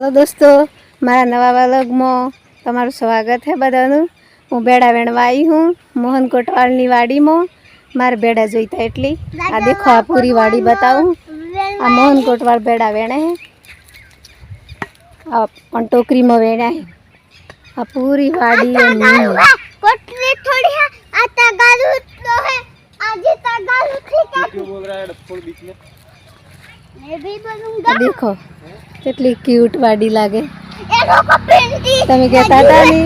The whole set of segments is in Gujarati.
હલો દોસ્તો મારા નવા વ્લોગમાં તમારું સ્વાગત છે બધાનું. હું બેડા વેણવા આવી હું મોહન કોટવાલની વાડીમાં. મારે બેડા જોઈતા એટલી. આ દેખો આ પૂરી વાડી બતાવું. આ મોહન કોટવાળ બેડા વેણે આ પણ ટોકરીમાં વેણ્યા આ પૂરી વાડી દેખો કેટલી ક્યુટ વાડી લાગે. તમે કહેતા હતા ને?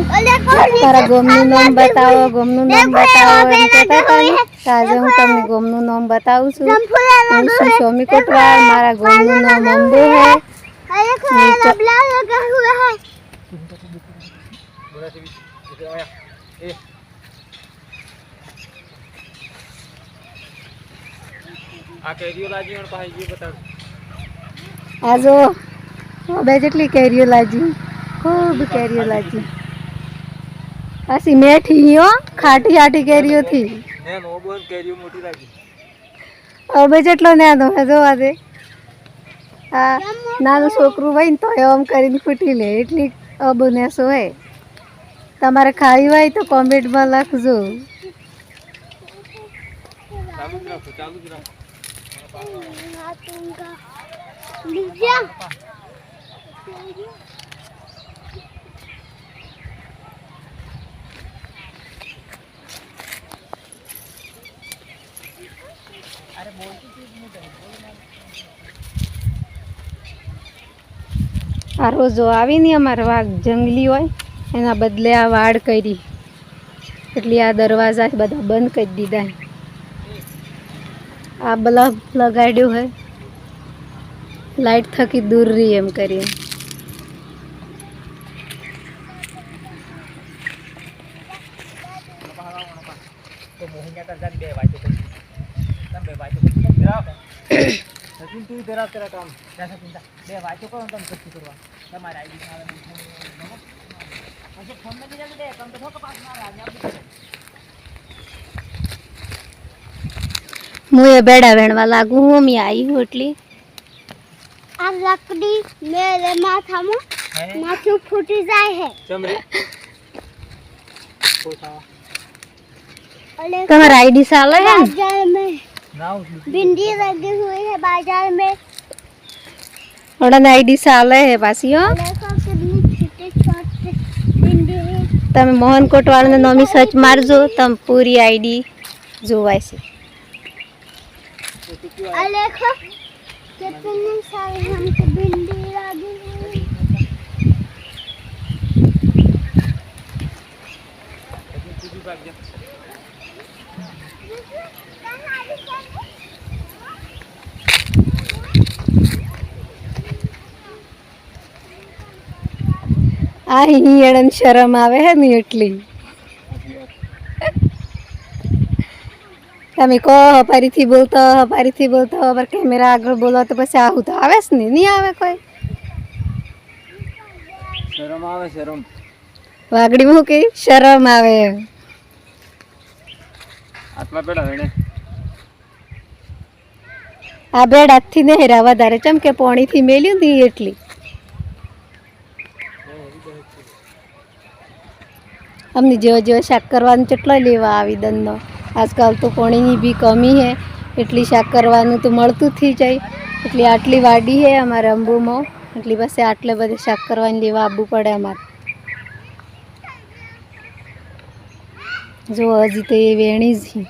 તારા ગોમનું નામ બતાવો ગોમનું નામ બતાવો એમ કહેતા હતા ને? આજે હું તમને ગોમનું નામ બતાવું છું. હું? છું સોમી કોટવાર મારા ગોમનું નામ અંબુ હે? આ કેરીઓ લાજી પણ પાસે જે બતાવું આ જો બે જેટલી કેરીઓ લાજી ખૂબ કેરીઓ લાજી. પાછી મેઠી હો ખાટી ખાટી કેરીઓ થી ને નો કેરીઓ મોટી લાગી. હવે જેટલો ને હે જોવા દે હા નાનું છોકરું હોય ને તો એમ કરીને ફૂટી લે એટલી અબુ શું હોય. તમારે ખાવી હોય તો કોમેન્ટમાં લખજો. ચાલુ જ રાખો ચાલુ જ રાખો. અરે આ રોજો આવી આવીને અમારા વાઘ જંગલી હોય, એના બદલે આ વાડ કરી. એટલે આ દરવાજા બધા બંધ કરી દીધા. આ બલ્બ લગાડ્યો હોય. લાઈટ થકી દૂર રહી એમ કરીને તો મોહિયા કર જાન બે વાતો કરી તમ બે વાતો કરી તેરા સચિન તું તેરા તેરા કામ જૈસા ચિંતા બે વાતો કરો તમ કશું કરવા તમારે આઈડી આવે પછી ફોનમાં દીધા દે કમ તો ઠોક પાસ ના આવે આપણે હું એ બેડા વેણવા લાગુ, હું મી આવી હું એટલી. આ લકડી મેરે માથા માં હે માથું ફૂટી જાય है ચમરે કોસા अरे તમારા આઈડી ચાલે હે ને बाजार में નાવ भिंडी लगी हुई है बाजार में ઓડાને આઈડી ચાલે હે પાછી હો देखो कितनी छोटे छोटे भिंडी है તમે મોહન કોટવાળને નોમી સર્ચ મારજો તમે પૂરી આઈડી જોવાય છે और देखो कितनी सारी हमको भिंडी लगी हुई આ હિયણ શરમ આવે હે ને એટલી તમે કહો ફરીથી બોલતો ફરીથી બોલતો પર કેમેરા આગળ બોલો તો પછી આવું તો આવે જ ને નહીં આવે કોઈ? શરમ આવે શરમ. વાગડી મૂકી શરમ આવે. આટલા પેડા વેણે આ બેડ હાથથી ને હેરાવા વધારે ચમ કે પોણીથી મેલ્યું ને એટલી. અમને જેવો જેવો શાક કરવાનું કેટલો લેવા આવી દંડનો આજકાલ તો પાણીની બી કમી હે, એટલી શાક કરવાનું તો મળતું થઈ જાય. એટલે આટલી વાડી હે અમારે અંબુમાં, એટલી પાસે આટલે બધે શાક કરવાની લેવા આવવું પડે અમારે. જો હજી તો એ વેણી જ છે